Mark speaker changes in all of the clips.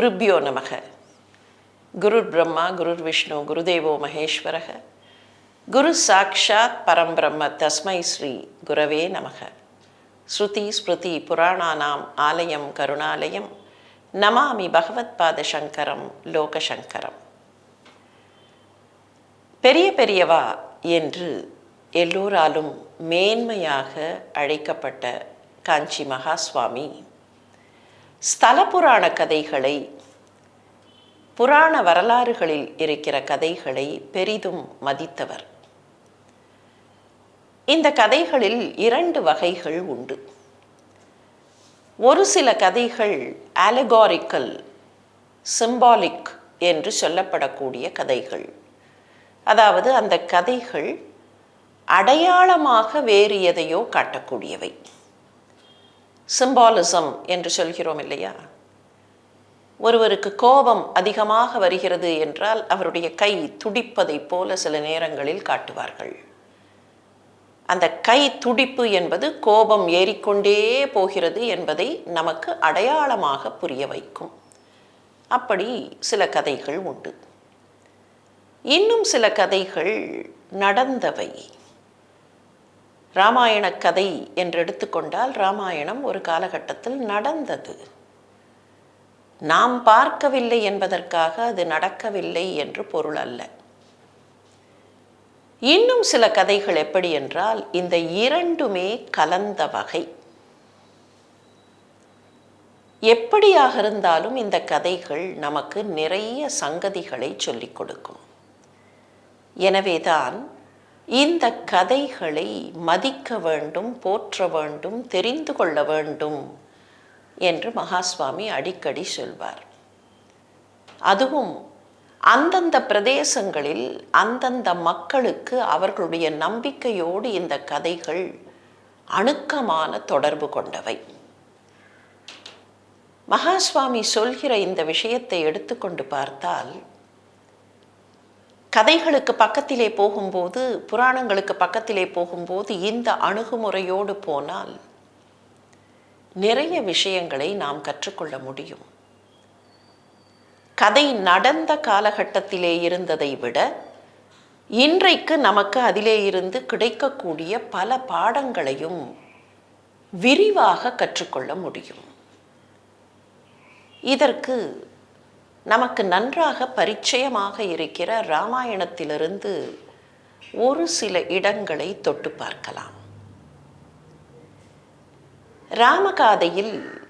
Speaker 1: குருபியோ நமக. குருர் பிரம்மா குருர் விஷ்ணு குருதேவோ மகேஸ்வரக. குரு சாக்ஷாத் பரம்பிரம்ம தஸ்மை ஸ்ரீ குரவே நமக. ஸ்ருதி ஸ்மிருதி புராணானாம் ஆலயம் கருணாலயம். நமாமி பகவத்பாத சங்கரம் லோகசங்கரம். பெரிய பெரியவா என்று எல்லோராலும் மேன்மையாக அழைக்கப்பட்ட காஞ்சி மகாஸ்வாமி ஸ்தல புராண கதைகளை புராண வரலாறுகளில் இருக்கிற கதைகளை பெரிதும் மதித்தவர். இந்த கதைகளில் இரண்டு வகைகள் உண்டு. ஒரு சில கதைகள் அலகாரிக்கல் சிம்பாலிக் என்று சொல்லப்படக்கூடிய கதைகள். அதாவது அந்த கதைகள் அடையாளமாக வேறு எதையோ காட்டக்கூடியவை. சிம்பாலிசம் என்று சொல்கிறோம் இல்லையா? ஒருவருக்கு கோபம் அதிகமாக வருகிறது என்றால் அவருடைய கை துடிப்பதைப் போல சில நேரங்களில் காட்டுவார்கள். அந்த கை துடிப்பு என்பது கோபம் ஏறிக்கொண்டே போகிறது என்பதை நமக்கு அடையாளமாக புரிய வைக்கும். அப்படி சில கதைகள் உண்டு. இன்னும் சில கதைகள் நடந்தவை. ராமாயண கதை என்று எடுத்துக்கொண்டால் ராமாயணம் ஒரு காலகட்டத்தில் நடந்தது. நாம் பார்க்கவில்லை என்பதற்காக அது நடக்கவில்லை என்று பொருள் அல்ல. இன்னும் சில கதைகள் எப்படி என்றால் இந்த இரண்டுமே கலந்த வகை. எப்படியாக இருந்தாலும் இந்த கதைகள் நமக்கு நிறைய சங்கதிகளை சொல்லிக் கொடுக்கும். எனவேதான் இந்த கதைகளை மதிக்க வேண்டும் போற்ற வேண்டும் தெரிந்து கொள்ள வேண்டும் என்று மகாஸ்வாமி அடிக்கடி சொல்வார். அதுவும் அந்தந்த பிரதேசங்களில் அந்தந்த மக்களுக்கு அவர்களுடைய நம்பிக்கையோடு இந்த கதைகள் அணுக்கமான தொடர்பு கொண்டவை. மகாஸ்வாமி சொல்கிற இந்த விஷயத்தை எடுத்துக்கொண்டு பார்த்தால் கதைகளுக்கு பக்கத்திலே போகும்போது புராணங்களுக்கு பக்கத்திலே போகும்போது இந்த அணுகுமுறையோடு போனால் நிறைய விஷயங்களை நாம் கற்றுக்கொள்ள முடியும். கதை நடந்த காலகட்டத்திலே இருந்ததை விட இன்றைக்கு நமக்கு அதிலே இருந்து கிடைக்கக்கூடிய பல பாடங்களையும் விரிவாக கற்றுக்கொள்ள முடியும். இதற்கு நமக்கு நன்றாக பரிச்சயமாக இருக்கிற ராமாயணத்திலிருந்து ஒரு சில இடங்களை தொட்டு பார்க்கலாம். ராமகாதையில்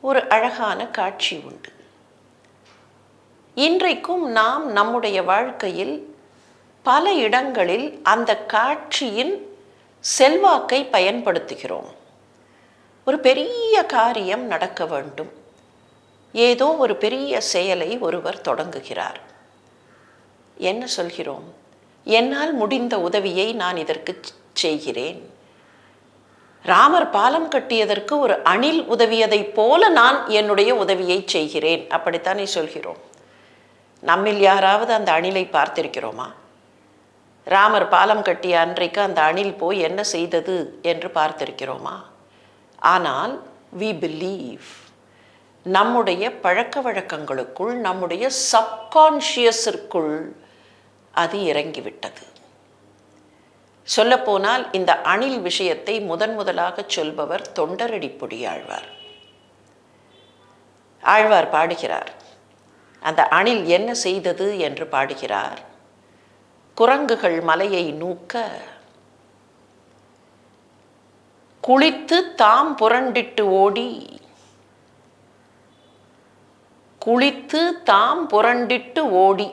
Speaker 1: ஒரு அழகான காட்சி உண்டு. இன்றைக்கும் நாம் நம்முடைய வாழ்க்கையில் பல இடங்களில் அந்த காட்சியின் செல்வாக்கை பயன்படுத்துகிறோம். ஒரு பெரிய காரியம் நடக்க வேண்டும். ஏதோ ஒரு பெரிய செயலை ஒருவர் தொடங்குகிறார். என்ன சொல்கிறோம்? என்னால் முடிந்த உதவியை நான் இதற்கு செய்கிறேன். ராமர் பாலம் கட்டியதற்கு ஒரு அணில் உதவியதைப் போல நான் என்னுடைய உதவியை செய்கிறேன். அப்படித்தானே சொல்கிறோம்? நம்மில் யாராவது அந்த அணிலை பார்த்திருக்கிறோமா? ராமர் பாலம் கட்டிய அன்றைக்கு அந்த அணில் போய் என்ன செய்தது என்று பார்த்திருக்கிறோமா? ஆனால் வி பிலீவ் நம்முடைய பழக்க வழக்கங்களுக்குள் நம்முடைய சப்கான்ஷியஸிற்குள் அது இறங்கிவிட்டது. சொல்லப்போனால் இந்த அணில் விஷயத்தை முதன் முதலாக சொல்பவர் தொண்டரடிப்பொடி ஆழ்வார் ஆழ்வார் பாடுகிறார் அந்த அணில் என்ன செய்தது? என்று பாடுகிறார். குரங்குகள் மலையை நூக்க குளித்து தாம் புரண்டிட்டு ஓடி குளித்து தாம் புரண்டிட்டு ஓடி.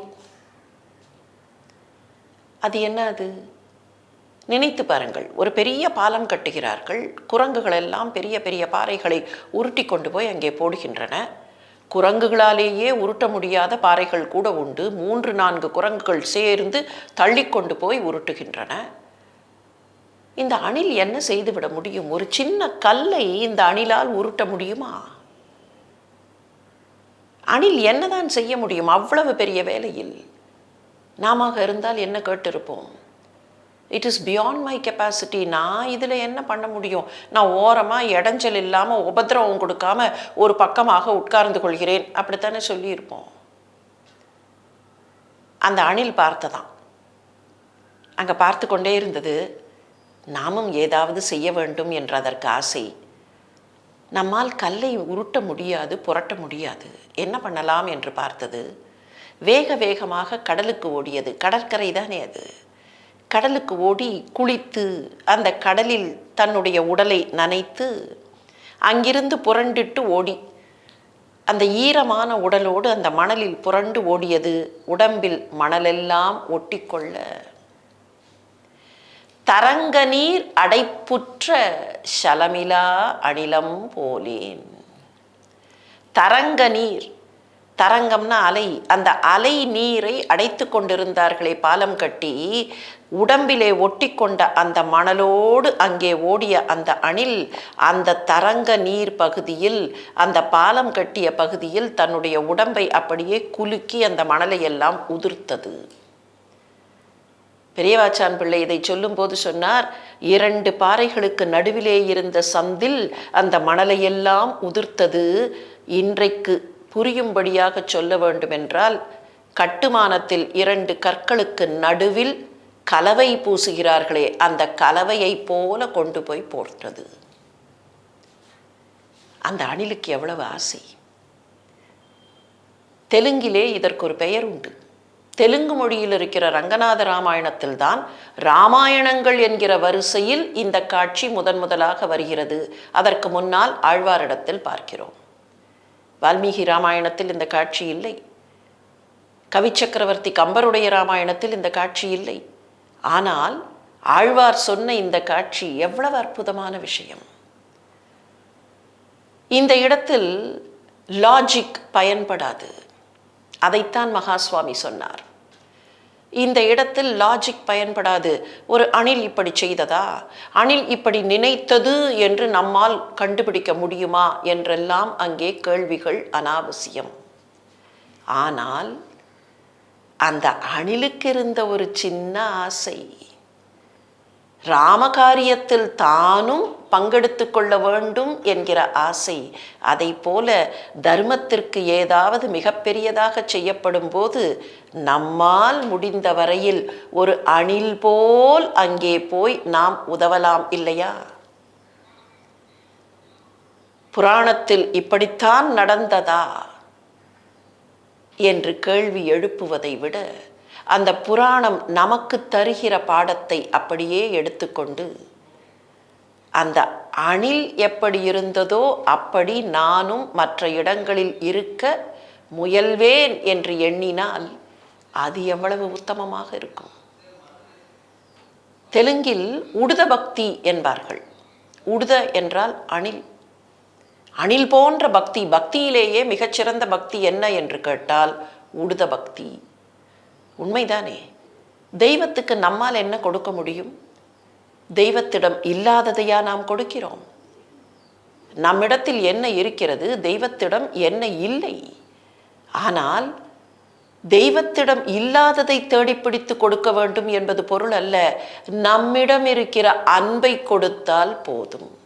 Speaker 1: அது என்ன அது? நினைத்து பாருங்கள் ஒரு பெரிய பாலம் கட்டுகிறார்கள். குரங்குகள் எல்லாம் பெரிய பெரிய பாறைகளை உருட்டி கொண்டு போய் அங்கே போடுகின்றன. குரங்குகளாலேயே உருட்ட முடியாத பாறைகள் கூட உண்டு. மூன்று நான்கு குரங்குகள் சேர்ந்து தள்ளி கொண்டு போய் உருட்டுகின்றன. இந்த அணில் என்ன செய்துவிட முடியும்? ஒரு சின்ன கல்லை இந்த அணிலால் உருட்ட முடியுமா? அணில் என்னதான் செய்ய முடியும்? அவ்வளவு பெரிய வேலையில் நாம இருந்தால் என்ன கேட்டிருப்போம்? It is beyond my capacity நான் இதில் என்ன பண்ண முடியும்? நான் ஓரமாக இடைஞ்சல் இல்லாமல் உபதிரவம் கொடுக்காம ஒரு பக்கமாக உட்கார்ந்து கொள்கிறேன். அப்படித்தானே சொல்லியிருப்போம். அந்த அணில் பார்த்ததான். அங்கே பார்த்து கொண்டே இருந்தது நாமும் ஏதாவது செய்ய வேண்டும் என்ற அதற்கு ஆசை. நம்மால் கல்லை உருட்ட முடியாது புரட்ட முடியாது. என்ன பண்ணலாம் என்று பார்த்தது? வேக வேகமாக கடலுக்கு ஓடியது. கடற்கரை தானே அது? கடலுக்கு ஓடி குளித்து அந்த கடலில் தன்னுடைய உடலை நனைத்து அங்கிருந்து புரண்டிட்டு ஓடி. அந்த ஈரமான உடலோடு அந்த மணலில் புரண்டு ஓடியது. உடம்பில் மணலெல்லாம் ஒட்டிக்கொள்ள தரங்க நீர் அடைப்புற்ற சலமிலா அணிலம் போலேன். தரங்க நீர் தரங்கம்னா அலை அந்த அலை நீரை அடைத்து கொண்டிருந்தார்களே பாலம் கட்டி உடம்பிலே ஒட்டிக்கொண்ட அந்த மணலோடு அங்கே ஓடிய அந்த அணில் அந்த தரங்க நீர் பகுதியில் அந்த பாலம் கட்டிய பகுதியில் தன்னுடைய உடம்பை அப்படியே குலுக்கி அந்த மணலை எல்லாம் உதிர்த்தது. பெரியவாச்சான் பிள்ளை இதை சொல்லும்போது சொன்னார் இரண்டு பாறைகளுக்கு நடுவிலே இருந்த சந்தில் அந்த மணலையெல்லாம் உதிர்த்தது. இன்றைக்கு புரியும்படியாக சொல்ல வேண்டுமென்றால் கட்டுமானத்தில் இரண்டு கற்களுக்கு நடுவில் கலவை பூசுகிறார்களே அந்த கலவையை போல கொண்டு போய் போட்டது அந்த அணிலுக்கு எவ்வளவு ஆசை. தெலுங்கிலே இதற்கு ஒரு பெயர் உண்டு. தெலுங்கு மொழியில் இருக்கிற ரங்கநாத ராமாயணத்தில் தான் ராமாயணங்கள் என்கிற வரிசையில் இந்த காட்சி முதன் முதலாக வருகிறது. அதற்கு முன்னால் ஆழ்வாரிடத்தில் பார்க்கிறோம். வால்மீகி ராமாயணத்தில் இந்த காட்சி இல்லை. கவி சக்கரவர்த்தி கம்பருடைய ராமாயணத்தில் இந்த காட்சி இல்லை. ஆனால் ஆழ்வார் சொன்ன இந்த காட்சி எவ்வளவு அற்புதமான விஷயம். இந்த இடத்தில் லாஜிக் பயன்படாது. அதைத்தான் மகாஸ்வாமி சொன்னார். இந்த இடத்தில் லாஜிக் பயன்படாது. ஒரு அணில் இப்படி செய்ததா? அணில் இப்படி நினைத்தது என்று நம்மால் கண்டுபிடிக்க முடியுமா? என்றெல்லாம் அங்கே கேள்விகள் அனாவசியம். ஆனால் அந்த அணிலுக்கு இருந்த ஒரு சின்ன ஆசை ராமகாரியத்தில் தானும் பங்கெடுத்து கொள்ள வேண்டும் என்கிற ஆசை அதை போல தர்மத்திற்கு ஏதாவது மிகப்பெரியதாக செய்யப்படும் போது நம்மால் முடிந்த வரையில் ஒரு அணில் போல் அங்கே போய் நாம் உதவலாம் இல்லையா? புராணத்தில் இப்படித்தான் நடந்ததா? என்று கேள்வி எழுப்புவதை விட அந்த புராணம் நமக்கு தருகிற பாடத்தை அப்படியே எடுத்துக்கொண்டு அந்த அணில் எப்படி இருந்ததோ அப்படி நானும் மற்ற இடங்களில் இருக்க முயல்வேன் என்று எண்ணினால் அது எவ்வளவு உத்தமமாக இருக்கும். தெலுங்கில் உடுத பக்தி என்பார்கள். உடுத என்றால் அணில். அணில் போன்ற பக்தி பக்தியிலேயே மிகச்சிறந்த பக்தி என்ன என்று கேட்டால் உடுத பக்தி. உண்மைதானே? தெய்வத்துக்கு நம்மால் என்ன கொடுக்க முடியும்? தெய்வத்திடம் இல்லாததையா நாம் கொடுக்கிறோம்? நம்மிடத்தில் என்ன இருக்கிறது? தெய்வத்திடம் என்ன இல்லை? ஆனால் தெய்வத்திடம் இல்லாததை தேடிப்பிடித்து கொடுக்க வேண்டும் என்பது பொருள் அல்ல. நம்மிடம் இருக்கிற அன்பை கொடுத்தால் போதும்.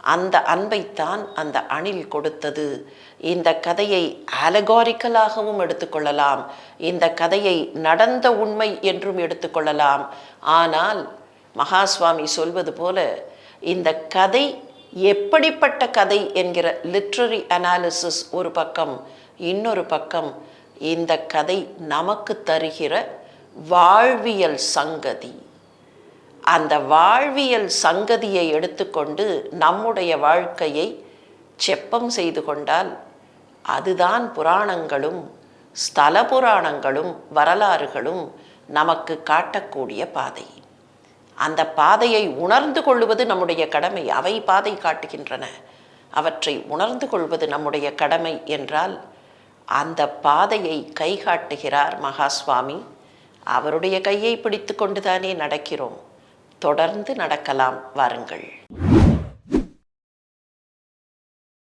Speaker 1: அந்த அன்பைத்தான் அந்த அணில் கொடுத்தது. இந்த கதையை அலகாரிக்கலாகவும் எடுத்துக்கொள்ளலாம். இந்த கதையை நடந்த உண்மை என்றும் எடுத்துக்கொள்ளலாம். ஆனால் மகாஸ்வாமி சொல்வது போல இந்த கதை எப்படிப்பட்ட கதை என்கிற லிட்ரரி அனாலிசிஸ் ஒரு பக்கம் இன்னொரு பக்கம் இந்த கதை நமக்கு தருகிற வாழ்வியல் சங்கதி. அந்த வாழ்வியல் சங்கதியை எடுத்துக்கொண்டு நம்முடைய வாழ்க்கையை செப்பம் செய்து கொண்டால் அதுதான் புராணங்களும் ஸ்தல புராணங்களும் வரலாறுகளும் நமக்கு காட்டக்கூடிய பாதை. அந்த பாதையை உணர்ந்து கொள்வது நம்முடைய கடமை. அவை பாதை காட்டுகின்றன. அவற்றை உணர்ந்து கொள்வது நம்முடைய கடமை என்றால் அந்த பாதையை கை காட்டுகிறார் மகாஸ்வாமி. அவருடைய கையை பிடித்து கொண்டுதானே நடக்கிறோம். தொடர்ந்து நடக்கலாம். வாருங்கள்.